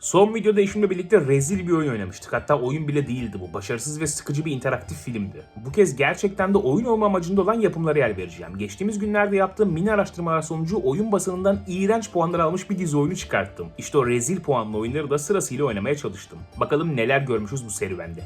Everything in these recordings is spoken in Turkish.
Son videoda eşimle birlikte rezil bir oyun oynamıştık. Hatta oyun bile değildi bu. Başarısız ve sıkıcı bir interaktif filmdi. Bu kez gerçekten de oyun olma amacında olan yapımlara yer vereceğim. Geçtiğimiz günlerde yaptığım mini araştırmalar sonucu oyun basınından iğrenç puanlar almış bir dizi oyunu çıkarttım. İşte o rezil puanlı oyunları da sırasıyla oynamaya çalıştım. Bakalım neler görmüşüz bu serüvende.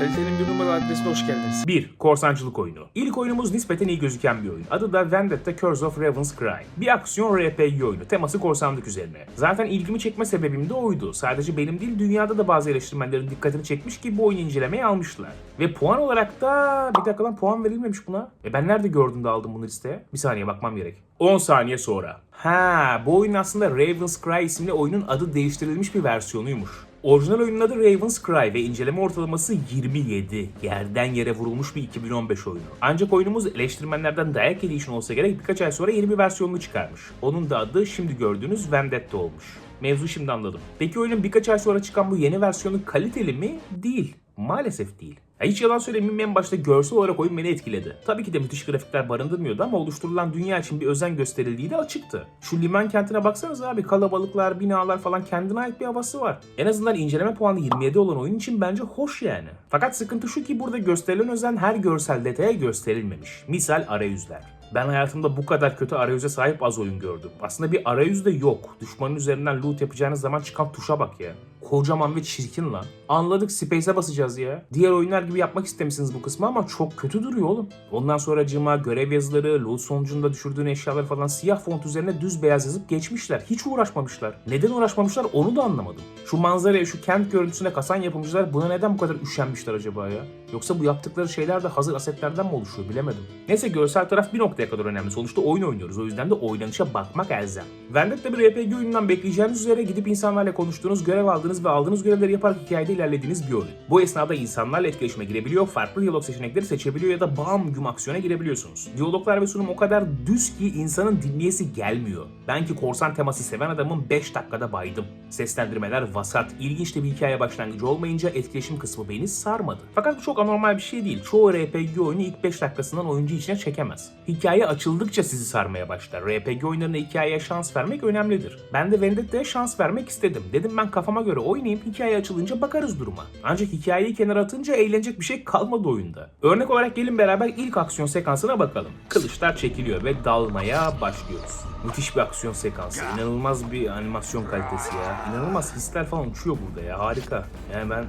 Kalitenin bir numaralı adresine hoş geldiniz. 1. Korsancılık oyunu. İlk oyunumuz nispeten iyi gözüken bir oyun. Adı da Vendetta Curse of Raven's Cry. Bir aksiyon RPG oyunu. Teması korsanlık üzerine. Zaten ilgimi çekme sebebim de oydu. Sadece benim değil dünyada da bazı eleştirmenlerin dikkatini çekmiş ki bu oyunu incelemeye almışlar. Ve puan olarak da... Bir dakika lan puan verilmemiş buna. E ben nerede gördüm de aldım bunu listeye? Bir saniye bakmam gerek. 10 saniye sonra. Ha, bu oyun aslında Raven's Cry isimli oyunun adı değiştirilmiş bir versiyonuymuş. Orijinal oyunun adı Raven's Cry ve inceleme ortalaması 27. Yerden yere vurulmuş bir 2015 oyunu. Ancak oyunumuz eleştirmenlerden dayak yediği için olsa gerek birkaç ay sonra yeni bir versiyonunu çıkarmış. Onun da adı şimdi gördüğünüz Vendetta olmuş. Mevzu şimdi anladım. Peki oyunun birkaç ay sonra çıkan bu yeni versiyonu kaliteli mi? Değil. Maalesef değil. Ya hiç yalan söylemeyeyim en başta görsel olarak oyun beni etkiledi. Tabii ki de müthiş grafikler barındırmıyordu ama oluşturulan dünya için bir özen gösterildiği de açıktı. Şu liman kentine baksanız abi kalabalıklar, binalar falan kendine ait bir havası var. En azından inceleme puanı 27 olan oyun için bence hoş yani. Fakat sıkıntı şu ki burada gösterilen özen her görsel detaya gösterilmemiş. Misal arayüzler. Ben hayatımda bu kadar kötü arayüze sahip az oyun gördüm. Aslında bir arayüz de yok. Düşmanın üzerinden loot yapacağınız zaman çıkan tuşa bak ya. Kocaman ve çirkin lan. Anladık space'e basacağız ya. Diğer oyunlar gibi yapmak istemişsiniz bu kısmı ama çok kötü duruyor oğlum. Ondan sonra cıma görev yazıları, loot sonucunda düşürdüğün eşyalar falan siyah font üzerine düz beyaz yazıp geçmişler. Hiç uğraşmamışlar. Neden uğraşmamışlar onu da anlamadım. Şu manzaraya, şu kent görüntüsüne kasan yapımcılar buna neden bu kadar üşenmişler acaba ya? Yoksa bu yaptıkları şeyler de hazır asetlerden mi oluşuyor bilemedim. Neyse görsel taraf bir noktaya kadar önemli. Sonuçta oyun oynuyoruz. O yüzden de oynanışa bakmak elzem. Vendetta bir RPG oyunundan bekleyeceğiniz üzere gidip insanlarla konuştuğunuz, görev aldığınız ve aldığınız görevleri yaparak hikayede ilerlediğiniz bir oyun. Bu esnada insanlarla etkileşime girebiliyor, farklı diyalog seçenekleri seçebiliyor ya da bam güm aksiyona girebiliyorsunuz. Diyaloglar ve sunum o kadar düz ki insanın dinleyesi gelmiyor. Ben ki korsan teması seven adamın 5 dakikada baydım. Seslendirmeler vasat, ilginç de bir hikaye başlangıcı olmayınca etkileşim kısmı beni sarmadı. Fakat bu çok anormal bir şey değil. Çoğu RPG oyunu ilk 5 dakikasından oyuncu içine çekemez. Hikaye açıldıkça sizi sarmaya başlar. RPG oyunlarına hikayeye şans vermek önemlidir. Ben de Vendetta'ya şans vermek istedim. Dedim ben kafama göre oynayayım, hikaye açılınca bakarız duruma. Ancak hikayeyi kenara atınca eğlenecek bir şey kalmadı oyunda. Örnek olarak gelin beraber ilk aksiyon sekansına bakalım. Kılıçlar çekiliyor ve dalmaya başlıyoruz. Müthiş bir aksiyon sekansı. İnanılmaz bir animasyon kalitesi ya. İnanılmaz hisler falan uçuyor burada ya. Harika. Yani ben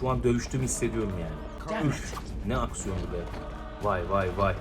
şu an dövüştüğümü hissediyorum yani. Üf, ne aksiyondu be. Vay vay vay.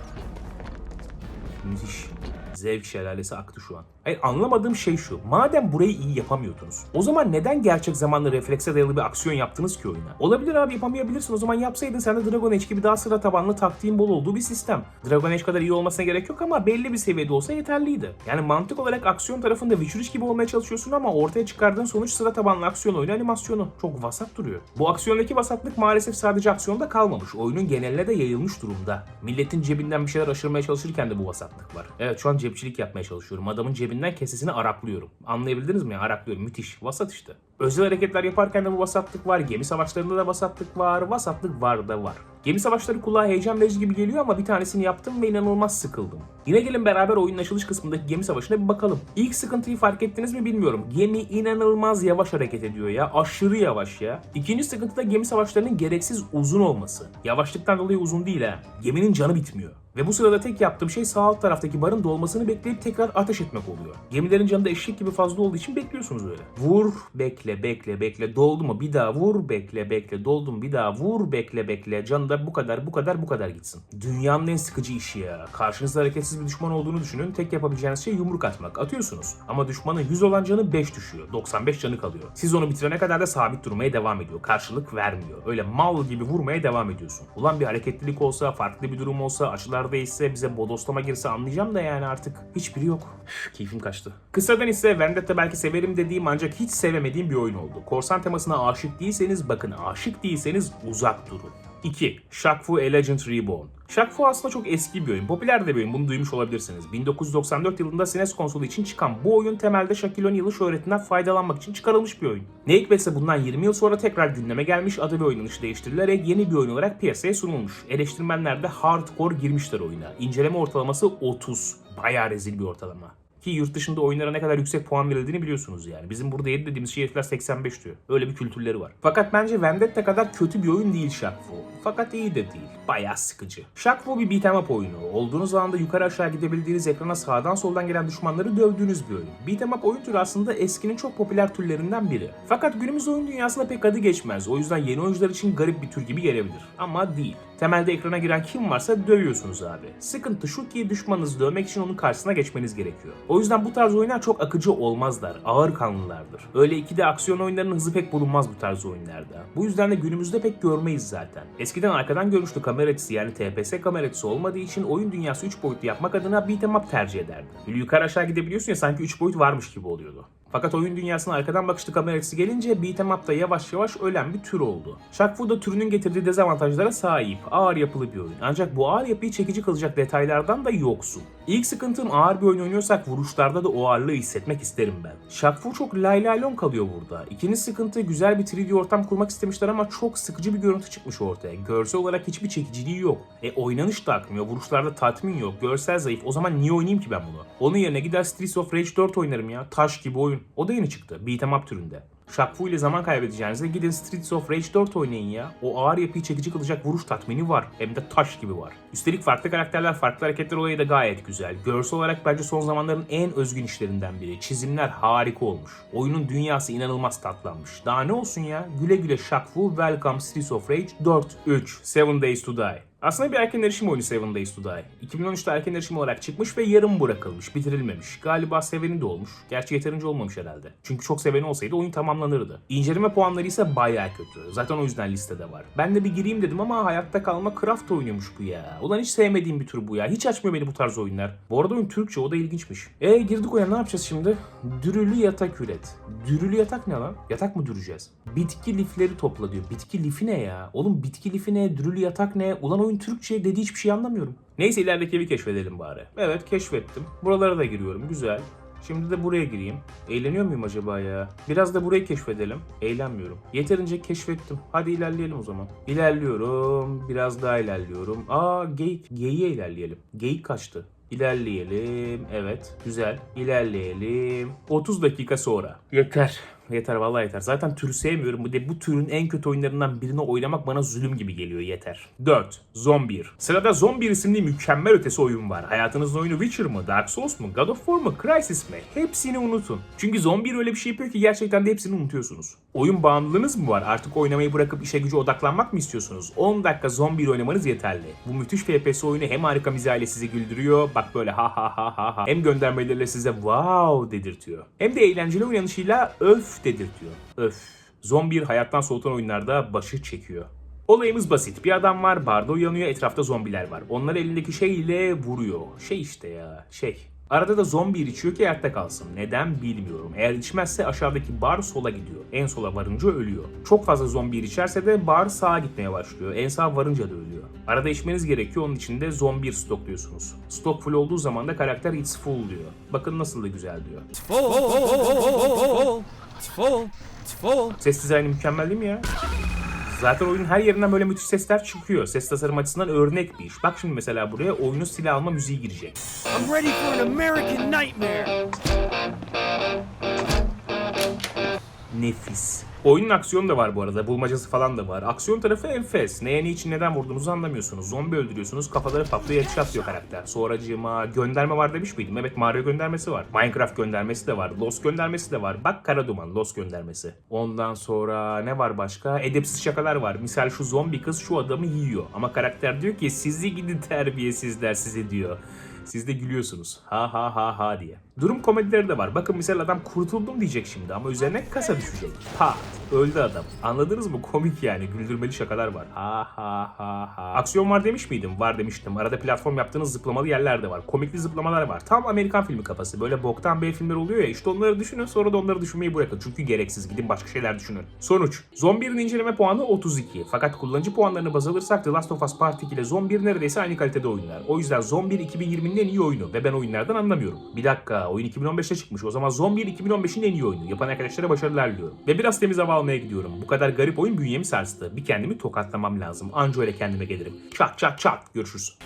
Müthiş. Zevk şelalesi aktı şu an. Hayır anlamadığım şey şu. Madem burayı iyi yapamıyordunuz. O zaman neden gerçek zamanlı reflekse dayalı bir aksiyon yaptınız ki oyuna? Olabilir abi yapamayabilirsin. O zaman yapsaydın sen de Dragon Age gibi daha sıra tabanlı taktiğin bol olduğu bir sistem. Dragon Age kadar iyi olmasına gerek yok ama belli bir seviyede olsa yeterliydi. Yani mantık olarak aksiyon tarafında Witcher 3 gibi olmaya çalışıyorsun ama ortaya çıkardığın sonuç sıra tabanlı aksiyon oyunu animasyonu. Çok vasat duruyor. Bu aksiyondaki vasatlık maalesef sadece aksiyonda kalmamış. Oyunun geneline de yayılmış durumda. Milletin cebinden bir şeyler aşırmaya çalışırken de bu vasatlık var. Evet şu an cepçilik yapmaya çalışıyorum. Adamın cebinden kesesini araklıyorum. Anlayabildiniz mi? Araklıyorum. Müthiş. Vasat işte. Özel hareketler yaparken de bu vasatlık var. Gemi savaşlarında da vasatlık var. Vasatlık var da var. Gemi savaşları kulağa heyecan verici gibi geliyor ama bir tanesini yaptım ve inanılmaz sıkıldım. Yine gelin beraber oyunun açılış kısmındaki gemi savaşına bir bakalım. İlk sıkıntıyı fark ettiniz mi bilmiyorum. Gemi inanılmaz yavaş hareket ediyor ya. Aşırı yavaş ya. İkinci sıkıntı da gemi savaşlarının gereksiz uzun olması. Yavaşlıktan dolayı uzun değil ha. Geminin canı bitmiyor. Ve bu sırada tek yaptığım şey sağ alt taraftaki barın dolmasını bekleyip tekrar ateş etmek oluyor. Gemilerin canı da eşek gibi fazla olduğu için bekliyorsunuz öyle. Vur, bekle, bekle, bekle. Doldu mu bir daha vur, bekle, bekle. Doldu mu bir daha vur, bekle, bekle. Canı da bu kadar, bu kadar, bu kadar gitsin. Dünyanın en sıkıcı işi ya. Karşınızda hareketsiz bir düşman olduğunu düşünün. Tek yapabileceğiniz şey yumruk atmak. Atıyorsunuz. Ama düşmanın 100 olan canı 5 düşüyor. 95 canı kalıyor. Siz onu bitirene kadar da sabit durmaya devam ediyor. Karşılık vermiyor. Öyle mal gibi vurmaya devam ediyorsun. Ulan bir hareketlilik olsa, farklı bir durum olsa, açılar değişse, bize bodoslama girse anlayacağım da yani artık hiçbiri yok. Üf, keyfim kaçtı. Kısadan ise Vendetta belki severim dediğim ancak hiç sevemediğim bir oyun oldu. Korsan temasına aşık değilseniz bakın aşık değilseniz uzak durun. 2. Shaq Fu A Legend Reborn. Shaq Fu aslında çok eski bir oyun. Popüler de bir oyun. Bunu duymuş olabilirsiniz. 1994 yılında SNES konsolu için çıkan bu oyun temelde Shaquille O'Neal'ın şöhretinden faydalanmak için çıkarılmış bir oyun. Ne hikmetse bundan 20 yıl sonra tekrar gündeme gelmiş adı ve oynanışı değiştirilerek yeni bir oyun olarak piyasaya sunulmuş. Eleştirmenler de hardcore girmişler oyuna. İnceleme ortalaması 30. Bayağı rezil bir ortalama. Ki yurt dışında oyunlara ne kadar yüksek puan verildiğini biliyorsunuz yani. Bizim burada 7 dediğimiz şey herifler 85 diyor. Öyle bir kültürleri var. Fakat bence Vendetta kadar kötü bir oyun değil Shaq Fu. Fakat iyi de değil. Bayağı sıkıcı. Shaq Fu bir beat'em up oyunu. Olduğunuz alanda yukarı aşağı gidebildiğiniz ekrana sağdan soldan gelen düşmanları dövdüğünüz bir oyun. Beat'em up oyun türü aslında eskinin çok popüler türlerinden biri. Fakat günümüz oyun dünyasında pek adı geçmez. O yüzden yeni oyuncular için garip bir tür gibi gelebilir. Ama değil. Temelde ekrana giren kim varsa dövüyorsunuz abi. Sıkıntı şu ki düşmanınızı dövmek için onun karşısına geçmeniz gerekiyor. O yüzden bu tarz oyunlar çok akıcı olmazlar. Ağır kanlılardır. Öyle ikide aksiyon oyunlarının hızı pek bulunmaz bu tarz oyunlarda. Bu yüzden de günümüzde pek görmeyiz zaten. Eskiden arkadan görüşlü kamera açısı yani TPS kamera açısı olmadığı için oyun dünyası 3 boyutlu yapmak adına beat'em up tercih ederdi. Yukarı aşağı gidebiliyorsun ya sanki 3 boyut varmış gibi oluyordu. Fakat oyun dünyasına arkadan bakışlı kamera açısı gelince beat'em up da yavaş yavaş ölen bir tür oldu. Shaq da türünün getirdiği dezavantajlara sahip, ağır yapılı bir oyun. Ancak bu ağır yapıyı çekici kılacak detaylardan da yoksun. İlk sıkıntım ağır bir oyun oynuyorsak vuruşlarda da o ağırlığı hissetmek isterim ben. Shaq Fu çok lay lay lon kalıyor burada. İkinci sıkıntı güzel bir 3D ortam kurmak istemişler ama çok sıkıcı bir görüntü çıkmış ortaya. Görsel olarak hiçbir çekiciliği yok. E oynanış da akmıyor, vuruşlarda tatmin yok, görsel zayıf. O zaman niye oynayayım ki ben bunu? Onun yerine gider Streets of Rage 4 oynarım ya. Taş gibi oyun. O da yeni çıktı. Beat'em up türünde. Shaq Fu ile zaman kaybedeceğinize gidin Streets of Rage 4 oynayın ya. O ağır yapıyı çekici kılacak vuruş tatmini var. Hem de taş gibi var. Üstelik farklı karakterler, farklı hareketler olayı da gayet güzel. Görsel olarak bence son zamanların en özgün işlerinden biri. Çizimler harika olmuş. Oyunun dünyası inanılmaz tatlanmış. Daha ne olsun ya? Güle güle Shaq Fu, Welcome Streets of Rage 4, 3, 7 Days to Die. Aslında bir erken erişim oyunu Seven Days to Die. 2013'te erken erişim olarak çıkmış ve yarım bırakılmış, bitirilmemiş. Galiba seveni de olmuş. Gerçi yeterince olmamış herhalde. Çünkü çok seveni olsaydı oyun tamamlanırdı. İnceleme puanları ise bayağı kötü. Zaten o yüzden listede var. Ben de bir gireyim dedim ama hayatta kalma craft oynuyormuş bu ya. Ulan hiç sevmediğim bir tür bu ya. Hiç açmıyor beni bu tarz oyunlar. Bu arada oyun Türkçe o da ilginçmiş. E girdik oyuna ne yapacağız şimdi? Dürülü yatak üret. Dürülü yatak ne lan? Yatak mı düreceğiz? Bitki lifleri topla diyor. Bitki lifi ne ya? Oğlum bitki lifi ne? Dürülü yatak ne? Ulan oyun Türkçe dediği hiçbir şey anlamıyorum. Neyse ilerideki evi keşfedelim bari. Evet keşfettim. Buralara da giriyorum. Güzel. Şimdi de buraya gireyim. Eğleniyor muyum acaba ya? Biraz da burayı keşfedelim. Eğlenmiyorum. Yeterince keşfettim. Hadi ilerleyelim o zaman. İlerliyorum. Biraz daha ilerliyorum. Aa geyik. Geyiğe ilerleyelim. Geyik kaçtı. İlerleyelim. Evet. Güzel. İlerleyelim. 30 dakika sonra. Yeter. Yeter vallahi yeter. Zaten türü sevmiyorum. Bu de bu türün en kötü oyunlarından birini oynamak bana zulüm gibi geliyor. Yeter. 4. Zombier. Sırada Zombier isimli mükemmel ötesi oyun var. Hayatınızın oyunu Witcher mı, Dark Souls mu, God of War mu, Crysis mi? Hepsini unutun. Çünkü Zombier öyle bir şey yapıyor ki gerçekten de hepsini unutuyorsunuz. Oyun bağımlılığınız mı var? Artık oynamayı bırakıp işe gücü odaklanmak mı istiyorsunuz? 10 dakika Zombier oynamanız yeterli. Bu müthiş FPS oyunu hem harika mizahıyla sizi güldürüyor. Bak böyle ha ha ha ha ha. Hem göndermeleriyle size wow dedirtiyor. Hem de eğlenceli oynanışıyla öf dedirtiyor. Öf. Zombier hayattan soğutan oyunlarda başı çekiyor. Olayımız basit. Bir adam var, barda uyanıyor, etrafta zombiler var. Onları elindeki şey ile vuruyor. Şey işte ya, şey. Arada da zombi içiyor ki hayatta kalsın. Neden bilmiyorum. Eğer içmezse aşağıdaki bar sola gidiyor. En sola varınca ölüyor. Çok fazla zombi içerse de bar sağa gitmeye başlıyor. En sağa varınca da ölüyor. Arada içmeniz gerekiyor. Onun için de zombi stokluyorsunuz. Stok full olduğu zaman da karakter it's full diyor. Bakın nasıl da güzel diyor. It's full. It's full. It's full. Ses dizaynı mükemmel değil mi ya? Zaten oyunun her yerinden böyle müthiş sesler çıkıyor. Ses tasarım açısından örnek bir iş. Bak şimdi mesela buraya oyunun silah alma müziği girecek. I'm ready for an American nightmare. Nefis. Oyunun aksiyonu da var bu arada. Bulmacası falan da var. Aksiyon tarafı enfes. Neye niçin neden vurduğunuzu anlamıyorsunuz. Zombi öldürüyorsunuz. Kafaları patlıyor headshot atıyor karakter. Sonracığıma gönderme var demiş miydim? Evet Mario göndermesi var. Minecraft göndermesi de var. Lost göndermesi de var. Bak Kara Duman Lost göndermesi. Ondan sonra ne var başka? Edepsiz şakalar var. Misal şu zombi kız şu adamı yiyor. Ama karakter diyor ki sizi gidi terbiyesizler sizi diyor. Siz de gülüyorsunuz. Ha ha ha ha diye. Durum komedileri de var. Bakın mesela adam kurtuldum diyecek şimdi ama üzerine kasa düşecek. Pat. Öldü adam. Anladınız mı? Komik yani. Güldürmeli şakalar var. Ha ha ha ha. Aksiyon var demiş miydim? Var demiştim. Arada platform yaptığınız zıplamalı yerler de var. Komikli zıplamalar var. Tam Amerikan filmi kafası. Böyle boktan B filmler oluyor ya. İşte onları düşünün sonra da onları düşünmeyi bırakın. Çünkü gereksiz. Gidin başka şeyler düşünün. Sonuç. Zombi'nin inceleme puanı 32. Fakat kullanıcı puanlarını baz alırsak The Last of Us Part 2 ile Zombi neredeyse aynı kalitede oyunlar. O yüzden Zombi 2020'nin en iyi oyunu ve ben oyunlardan anlamıyorum. Bir dakika oyun 2015'te çıkmış. O zaman Zombi 2015'in en iyi oyunu. Yapan arkadaşlara başarılar diliyorum. Ve biraz temiz hava almaya gidiyorum. Bu kadar garip oyun bünyemi sarstı. Bir kendimi tokatlamam lazım. Anca öyle kendime gelirim. Çat çat çat. Görüşürüz.